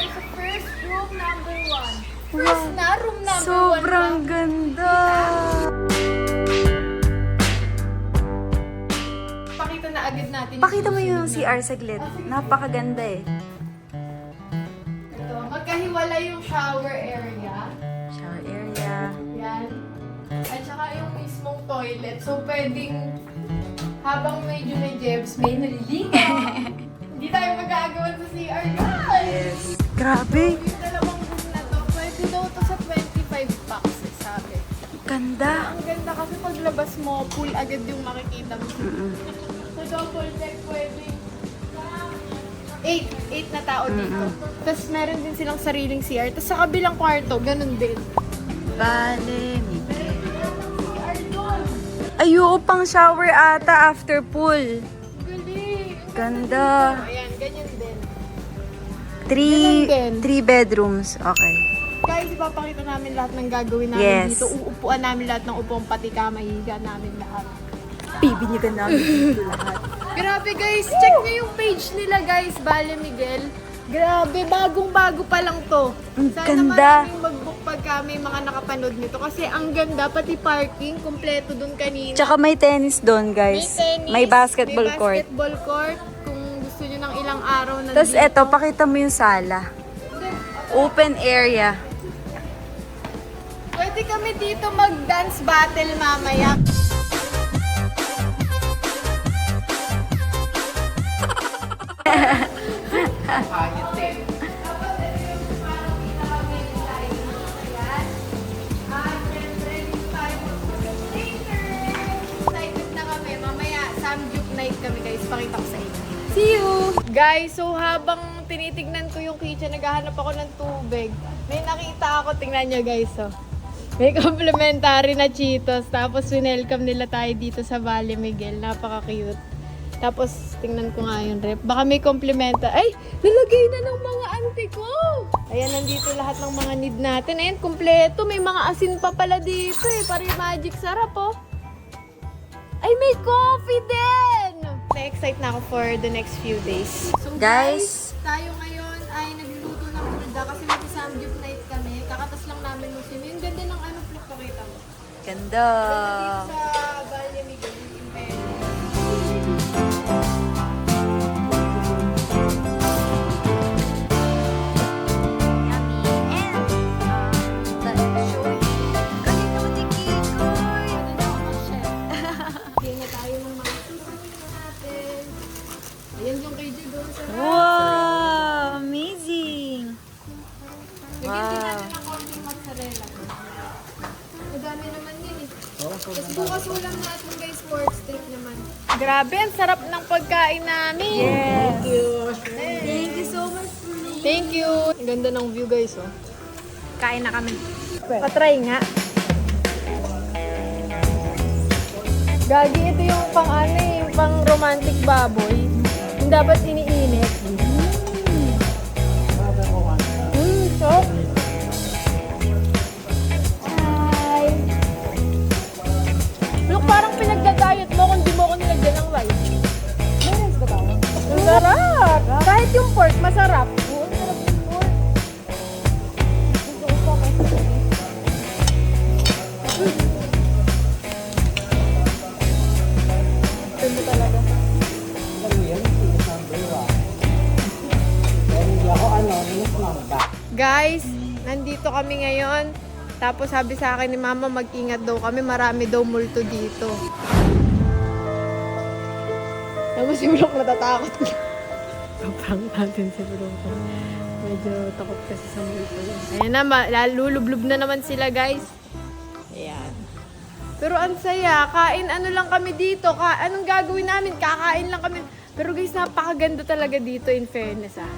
tayo sa first room number one. First na, room number Sobrang one. ganda. Pakita na agad natin. Pakita mo yung. CR saglit. Napakaganda eh. Ito, magkahiwala yung shower area. Shower area. Yan. At saka yung mismong toilet. So, pwedeng habang medyo may jebs, may naliligaw. Hindi tayo magagawa sa CR, guys! Grabe. Yung dalawang room na to, pwede daw to sa 25 bucks, eh, sabi. Ganda. Ang ganda kasi paglabas mo, pool agad yung makikita mo. Mm-mm. Sa double deck, pwede 8, 8 na tao dito. Tapos meron din silang sariling CR. Tapos sa kabilang kwarto, ganun din. Vale. CR doon! Ayoko pang shower ata after pool. Ganda. Ayan, ganyan din. Three, Ganun din. three bedrooms. Okay. Guys, ipapakita namin lahat ng gagawin namin Yes. dito. Uupuan namin lahat ng upong pati kama, higa namin lahat. Bibinyagan namin dito lahat. Grabe guys, check nyo yung page nila guys, Bale Miguel. Grabe, bagong-bago pa lang to. Ang Sana ganda. maraming mag-book pagka may mga nakapanood nito. Kasi ang ganda, pati parking, kompleto dun kanina. Tsaka may tennis doon, may guys. tennis, May basketball may court. basketball court. Kung gusto nyo ng ilang araw na Tapos eto, pakita mo yung sala. Open area. Pwede kami dito mag-dance battle mamaya. Excited kami guys. Pakita ko sa inyo. See you! Guys, so habang tinitignan ko yung kitchen, naghahanap ako ng tubig. May nakita ako, tingnan nyo guys. Oh. May complimentary na Cheetos. Tapos winelcome nila tayo dito sa Valle Miguel. Napaka-cute. Tapos tingnan ko nga yung rep. Baka may komplementa. Ay! Nalagay na ng mga auntie ko! Ayan, nandito lahat ng mga need natin. Ayan, kompleto. May mga asin pa pala dito eh. Para magic sarap oh. Ay, may coffee din! Na-excite na ako for the next few days. So Guys. tayo ngayon ay nagluluto ng pulda kasi mag-samgyup night kami. Kakatas lang namin ng sino. Yung ganda ng ano, pakita mo. Ganda. Ganda Bigyan din Wow. natin ng konting mozzarella. Madami naman yun eh. Tapos bukas ulam natin guys, pork steak naman. Grabe, ang sarap ng pagkain namin. Yes. Thank you. Thank you so much. Thank you. Ang ganda ng view guys oh. Kain na kami. Patry nga. Gagi, ito yung pang ano eh, yung pang romantic baboy. Yung dapat iniinit. Sarap! Kahit yung pork, masarap. Guys, nandito kami ngayon. Tapos sabi sa akin ni Mama, mag-ingat daw kami. Marami daw multo dito. Tapos si Bulok natatakot. Paprank natin si Bulok. Medyo takot kasi sa multo. Ayan na, lulublob na naman sila guys. Ayan. Pero ang saya, kain ano lang kami dito. Ka anong gagawin namin? Kakain lang kami. Pero guys, napakaganda talaga dito in fairness ah.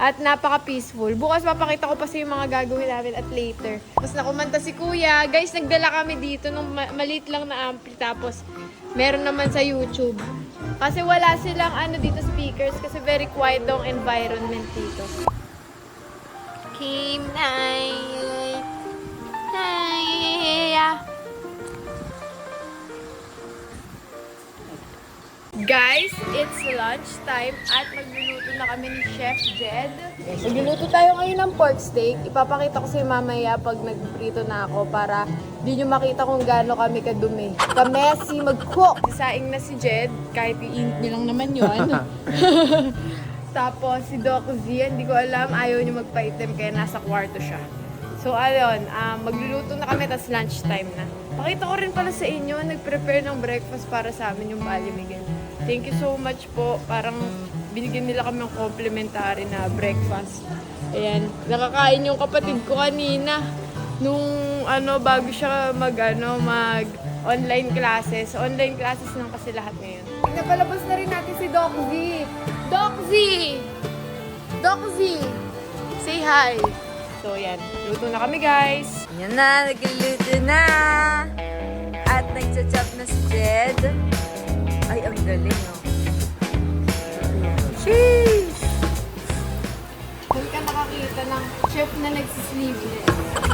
At napaka-peaceful. Bukas papakita ko pa sa yung mga gagawin namin at later. Tapos nakumanta si Kuya. Guys, nagdala kami dito nung ma- maliit lang na ampli. Tapos meron naman sa YouTube. Kasi wala silang ano dito speakers kasi very quiet daw environment dito. Kim night. Guys, it's lunchtime at magluluto na kami ni Chef Jed. Magluluto tayo ngayon ng pork steak. Ipapakita ko sa mamaya pag nagprito na ako para di nyo makita kung gaano kami kadumi. Kamesi mag-cook. Saing na si Jed, kahit iinit niya lang naman yun. Tapos si Doc Z, hindi ko alam, ayaw niya magpaitim kaya nasa kwarto siya. So ayun, um, magluluto na kami, tas lunchtime na. Pakita ko rin pala sa inyo, nag-prepare ng breakfast para sa amin yung Bali Miguel. Thank you so much po. Parang binigyan nila kami ng complimentary na breakfast. Ayan, nakakain yung kapatid ko kanina. Nung ano, bago siya mag, ano, mag online classes. Online classes lang kasi lahat ngayon. Napalabas na rin natin si Doc Z. Doc Z! Doc Z! Say hi! So yan, luto na kami guys. Yan na, nagluluto na. At nagcha-chop na si Jed. Ay, ang galing, oh. Sheesh! Doon ka nakakita ng chef na nagsisleeveless.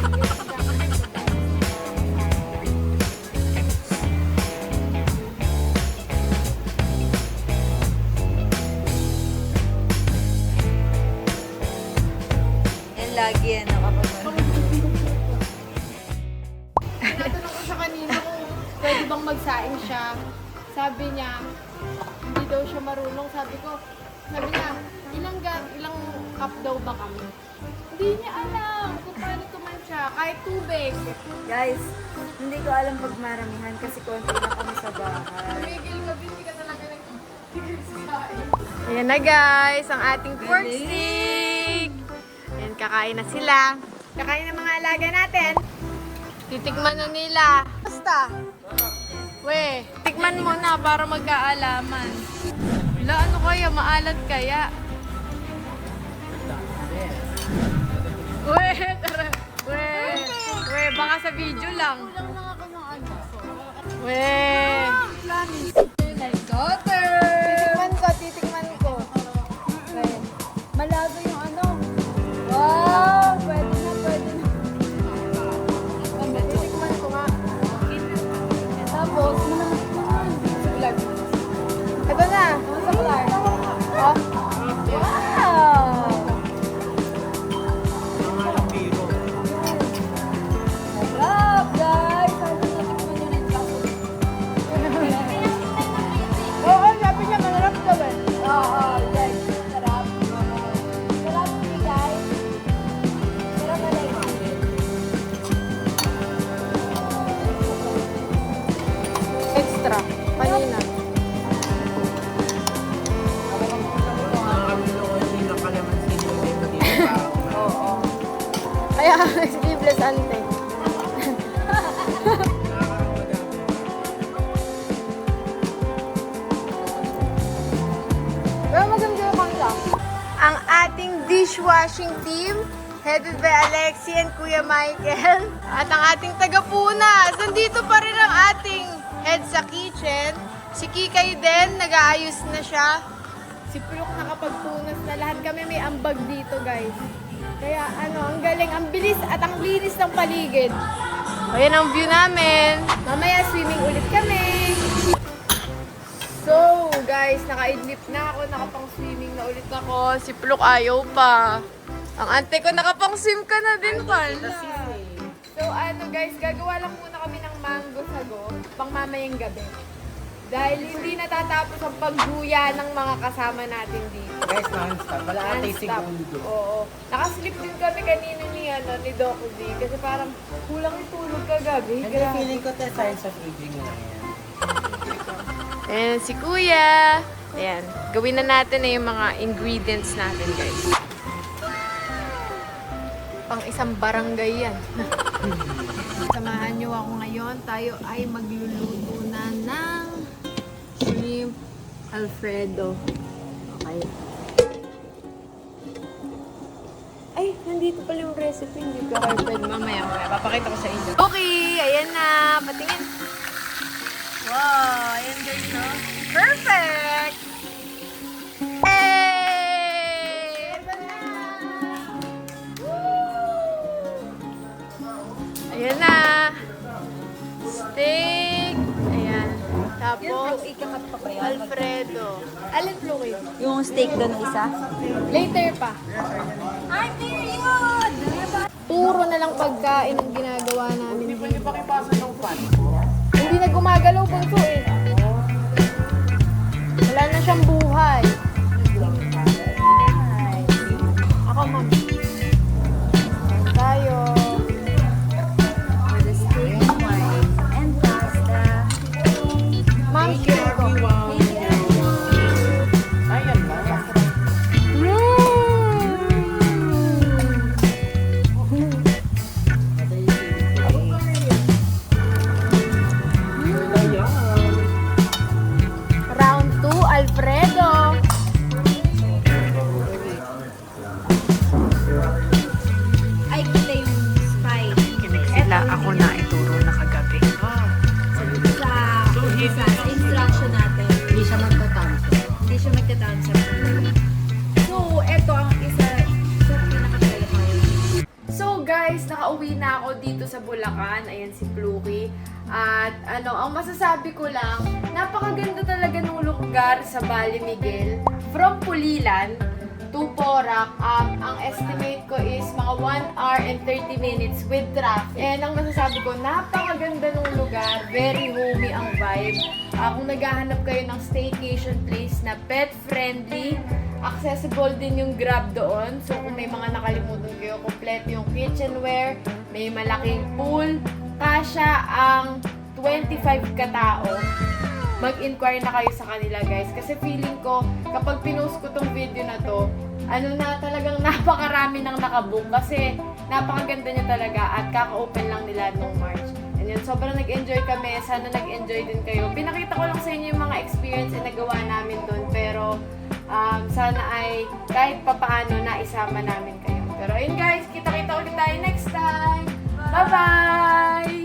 Sabi niya, ilang, ga- ilang cup daw ba kami? Hindi niya alam kung paano tumansya. Kahit tubig. Guys, hindi ko alam pag maramihan kasi konti na kami sa bahay. Tumigil ka, hindi ka talaga nagtigil sa saing. Ayan na guys, ang ating pork steak. Ayan, kakain na sila. Kakain ng mga alaga natin. Titikman na nila. Basta. We, tikman mo na para magkaalaman. Wala, ano kaya? Maalat kaya? We, tara. We, we, baka sa video lang. We. Daughter! Ante. Pero maganda yung kanila. Ang ating dishwashing team, headed by Alexi and Kuya Michael. At ang ating tagapunas, nandito pa rin ang ating head sa kitchen. Si Kikay din, nag-aayos na siya. Si Pruk nakapagpunas na lahat kami may ambag dito guys. Kaya ano, ang galing, ang bilis at ang linis ng paligid. Ayan ang view namin. Mamaya swimming ulit kami. So, guys, nakaidlip na ako, nakapang swimming na ulit ako. Si Pluk ayaw pa. Ang ante ko, nakapang swim ka na din pala. So, ano guys, gagawa lang muna kami ng mango sago pang mamayang gabi. Dahil hindi natatapos ang pagguya ng mga kasama natin dito. Guys, non-stop. Wala ate Non-stop. segundo. Oo. Nakaslip din kami kanina ni, ano, ni Doc Z. Kasi parang kulang yung tulog kagabi. Hindi, Grabe. feeling ko the science of aging nga yan. Ayan, si Kuya. Ayan, gawin na natin na yung mga ingredients natin, guys. Pang isang barangay yan. Samahan nyo ako ngayon. Tayo ay magluluto alfredo. Okay. Ay, nandito pala yung recipe. Hindi ko pwede mamaya. mamaya. Papakita ko sa inyo. Okay, ayan na. Patingin. Wow, ayan guys, no? Perfect! Tapos, Alfredo. Alin fluid? Yung steak doon isa? Later pa. Ay, period! Puro na lang pagkain ang ginagawa namin Hindi pwede pakipasa ng pan. Hindi na gumagalaw bunso eh. Wala na siyang buhay. Guys, nakauwi na ako dito sa Bulacan. Ayan si Pluki. At ano, ang masasabi ko lang, napakaganda talaga ng lugar sa Valle Miguel. From Pulilan to Porac, um, ang estimate ko is mga 1 hour and 30 minutes with traffic. And ang masasabi ko, napakaganda ng lugar. Very homey ang vibe. Ah, kung naghahanap kayo ng staycation place na pet-friendly, accessible din yung Grab doon. So kung may mga nakalimutan kayo, kompleto yung kitchenware, may malaking pool, kasya ang 25 katao. Mag-inquire na kayo sa kanila guys. Kasi feeling ko, kapag pinost ko tong video na to, ano na talagang napakarami nang nakabook. Kasi napakaganda niya talaga at kaka-open lang nila nung March. Ayan, sobrang nag-enjoy kami. Sana nag-enjoy din kayo. Pinakita ko lang sa inyo yung mga experience na nagawa namin doon. Pero um, sana ay kahit papaano na isama namin kayo. Pero ayun guys, kita-kita ulit tayo next time. Bye-bye!